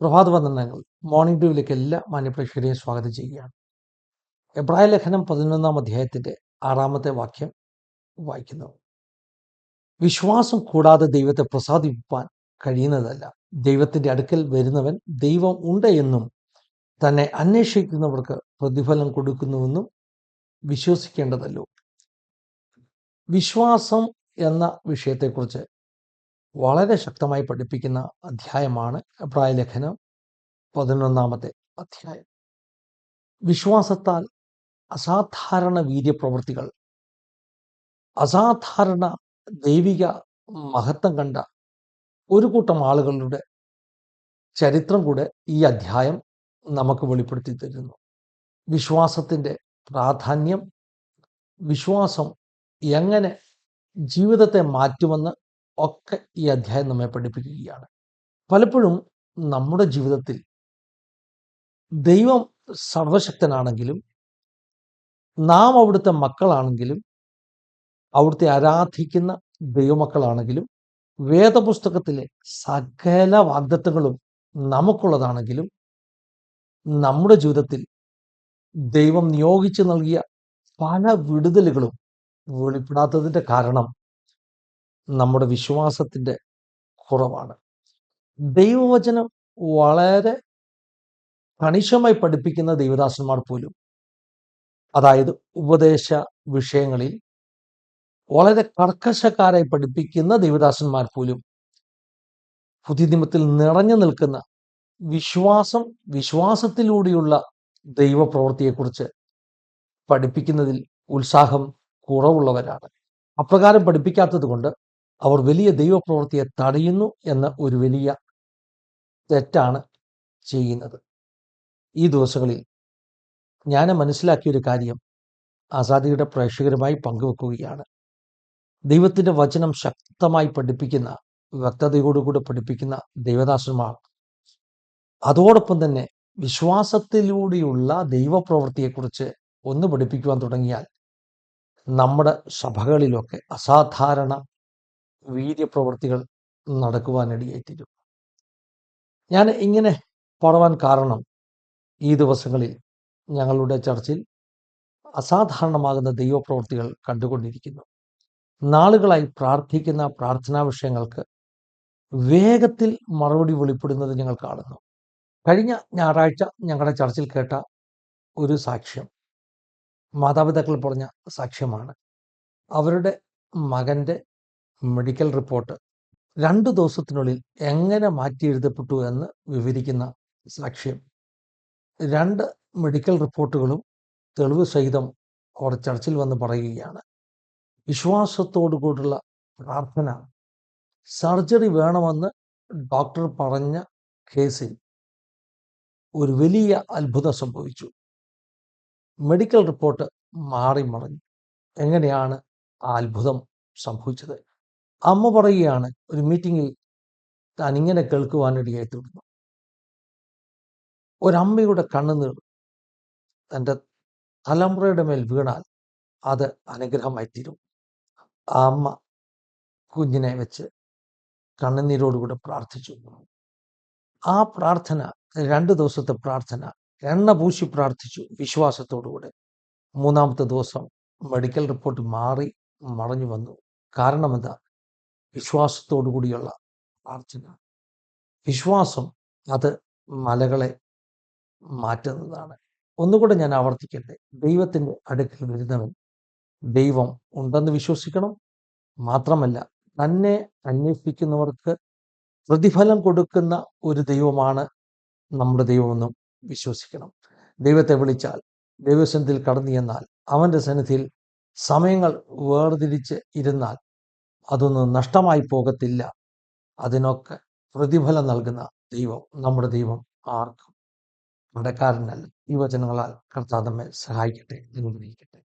പ്രഭാത വന്ദനങ്ങൾ മോർണിംഗ് ഡ്യൂവിലേക്ക് എല്ലാ മാന്യപ്രേക്ഷകരെയും സ്വാഗതം ചെയ്യുകയാണ്. എബ്രായ ലേഖനം പതിനൊന്നാം അധ്യായത്തിന്റെ ആറാമത്തെ വാക്യം വായിക്കുന്നു. വിശ്വാസം കൂടാതെ ദൈവത്തെ പ്രസാദിപ്പാൻ കഴിയുന്നതല്ല. ദൈവത്തിന്റെ അടുക്കൽ വരുന്നവൻ ദൈവം ഉണ്ട് എന്നും തന്നെ അന്വേഷിക്കുന്നവർക്ക് പ്രതിഫലം കൊടുക്കുന്നുവെന്നും വിശ്വസിക്കേണ്ടതല്ലോ. വിശ്വാസം എന്ന വിഷയത്തെക്കുറിച്ച് വളരെ ശക്തമായി പഠിപ്പിക്കുന്ന അധ്യായമാണ് അഭിപ്രായ ലേഖനം പതിനൊന്നാമത്തെ അധ്യായം. വിശ്വാസത്താൽ അസാധാരണ വീര്യപ്രവൃത്തികൾ അസാധാരണ ദൈവിക മഹത്വം കണ്ട ഒരു കൂട്ടം ആളുകളുടെ ചരിത്രം കൂടെ ഈ അധ്യായം നമുക്ക് വെളിപ്പെടുത്തി തരുന്നു. വിശ്വാസത്തിന്റെ പ്രാധാന്യം വിശ്വാസം എങ്ങനെ ജീവിതത്തെ മാറ്റുമെന്ന് ഒക്കെ ഈ അധ്യായം നമ്മെ പഠിപ്പിക്കുകയാണ്. പലപ്പോഴും നമ്മുടെ ജീവിതത്തിൽ ദൈവം സർവശക്തനാണെങ്കിലും നാം അവിടുത്തെ മക്കളാണെങ്കിലും അവിടുത്തെ ആരാധിക്കുന്ന ദൈവമക്കളാണെങ്കിലും വേദപുസ്തകത്തിലെ സകല വാഗ്ദത്തങ്ങളും നമുക്കുള്ളതാണെങ്കിലും നമ്മുടെ ജീവിതത്തിൽ ദൈവം നിയോഗിച്ചു നൽകിയ പല വിടുതലുകളും വെളിപ്പെടാത്തതിന്റെ കാരണം നമ്മുടെ വിശ്വാസത്തിന്റെ കുറവാണ്. ദൈവവചനം വളരെ കണിശമായി പഠിപ്പിക്കുന്ന ദൈവദാസന്മാർ പോലും അതായത് ഉപദേശ വിഷയങ്ങളിൽ വളരെ കർക്കശക്കാരായി പഠിപ്പിക്കുന്ന ദൈവദാസന്മാർ പോലും പുതിയനിമത്തിൽ നിറഞ്ഞു നിൽക്കുന്ന വിശ്വാസം വിശ്വാസത്തിലൂടെയുള്ള ദൈവപ്രവൃത്തിയെക്കുറിച്ച് പഠിപ്പിക്കുന്നതിൽ ഉത്സാഹം കുറവുള്ളവരാണ്. അപ്രകാരം പഠിപ്പിക്കാത്തത് കൊണ്ട് അവർ വലിയ ദൈവപ്രവൃത്തിയെ തടയുന്നു എന്ന ഒരു വലിയ തെറ്റാണ് ചെയ്യുന്നത്. ഈ ദിവസങ്ങളിൽ ഞാൻ മനസ്സിലാക്കിയൊരു കാര്യം ആസാദിയുടെ പ്രേക്ഷകരുമായി പങ്കുവെക്കുകയാണ്. ദൈവത്തിന്റെ വചനം ശക്തമായി പഠിപ്പിക്കുന്ന വ്യക്തതയോടുകൂടി പഠിപ്പിക്കുന്ന ദൈവദാസന്മാർ അതോടൊപ്പം തന്നെ വിശ്വാസത്തിലൂടെയുള്ള ദൈവപ്രവൃത്തിയെക്കുറിച്ച് ഒന്ന് പഠിപ്പിക്കുവാൻ തുടങ്ങിയാൽ നമ്മുടെ സഭകളിലൊക്കെ അസാധാരണ വീര്യപ്രവൃത്തികൾ നടക്കുവാനിടയായിത്തീരും ഞാൻ ഇങ്ങനെ പറവാൻ കാരണം ഈ ദിവസങ്ങളിൽ ഞങ്ങളുടെ ചർച്ചിൽ അസാധാരണമാകുന്ന ദൈവപ്രവൃത്തികൾ കണ്ടുകൊണ്ടിരിക്കുന്നു. നാളുകളായി പ്രാർത്ഥിക്കുന്ന പ്രാർത്ഥനാ വിഷയങ്ങൾക്ക് വേഗത്തിൽ മറുപടി വെളിപ്പെടുന്നത് ഞങ്ങൾ കാണുന്നു. കഴിഞ്ഞ ഞായറാഴ്ച ഞങ്ങളുടെ ചർച്ചിൽ കേട്ട ഒരു സാക്ഷ്യം മാതാപിതാക്കൾ പറഞ്ഞ സാക്ഷ്യമാണ്. അവരുടെ മകന്റെ മെഡിക്കൽ റിപ്പോർട്ട് രണ്ടു ദിവസത്തിനുള്ളിൽ എങ്ങനെ മാറ്റി എഴുതപ്പെട്ടു എന്ന് വിവരിക്കുന്ന സാക്ഷ്യം. രണ്ട് മെഡിക്കൽ റിപ്പോർട്ടുകളും തെളിവ് സഹിതം അവർ ചർച്ചിൽ വന്ന് പറയുകയാണ്. വിശ്വാസത്തോടു കൂടിയുള്ള പ്രാർത്ഥന സർജറി വേണമെന്ന് ഡോക്ടർ പറഞ്ഞ കേസിൽ ഒരു വലിയ അത്ഭുതം സംഭവിച്ചു. മെഡിക്കൽ റിപ്പോർട്ട് മാറി മറിഞ്ഞു. എങ്ങനെയാണ് ആ അത്ഭുതം സംഭവിച്ചത്? അമ്മ പറയുകയാണ് ഒരു മീറ്റിങ്ങിൽ താൻ ഇങ്ങനെ കേൾക്കുവാനിടയായി തീർന്നു ഒരമ്മയുടെ കണ്ണുനീർ തന്റെ തലമുറയുടെ മേൽ വീണാൽ അത് അനുഗ്രഹമായി തീരും ആ അമ്മ കുഞ്ഞിനെ വെച്ച് കണ്ണുനീരോടുകൂടെ പ്രാർത്ഥിച്ചു. ആ പ്രാർത്ഥന രണ്ട് ദിവസത്തെ പ്രാർത്ഥന എണ്ണ പൂശി പ്രാർത്ഥിച്ചു വിശ്വാസത്തോടുകൂടെ. മൂന്നാമത്തെ ദിവസം മെഡിക്കൽ റിപ്പോർട്ട് മാറി മറഞ്ഞു വന്നു. കാരണം എന്താ വിശ്വാസത്തോടു കൂടിയുള്ള പ്രാർത്ഥന. വിശ്വാസം അത് മലകളെ മാറ്റുന്നതാണ്. ഒന്നുകൂടെ ഞാൻ ആവർത്തിക്കട്ടെ. ദൈവത്തിന്റെ അടുക്കൽ വരുന്നവൻ ദൈവം ഉണ്ടെന്ന് വിശ്വസിക്കണം. മാത്രമല്ല തന്നെ അന്വേഷിക്കുന്നവർക്ക് പ്രതിഫലം കൊടുക്കുന്ന ഒരു ദൈവമാണ് നമ്മുടെ ദൈവമെന്നും വിശ്വസിക്കണം. ദൈവത്തെ വിളിച്ചാൽ ദൈവസന്നിധിയിൽ കടന്നു ചെന്നാൽ അവന്റെ സന്നിധിയിൽ സമയങ്ങൾ വേർതിരിച്ച് ഇരുന്നാൽ അതൊന്നും നഷ്ടമായി പോകത്തില്ല. അതിനൊക്കെ പ്രതിഫലം നൽകുന്ന ദൈവം നമ്മുടെ ദൈവം ആർക്കും നടക്കാരനല്ല ഈ വചനങ്ങളാൽ കർത്താവ് നമ്മെ സഹായിക്കട്ടെ അനുഗ്രഹിക്കട്ടെ.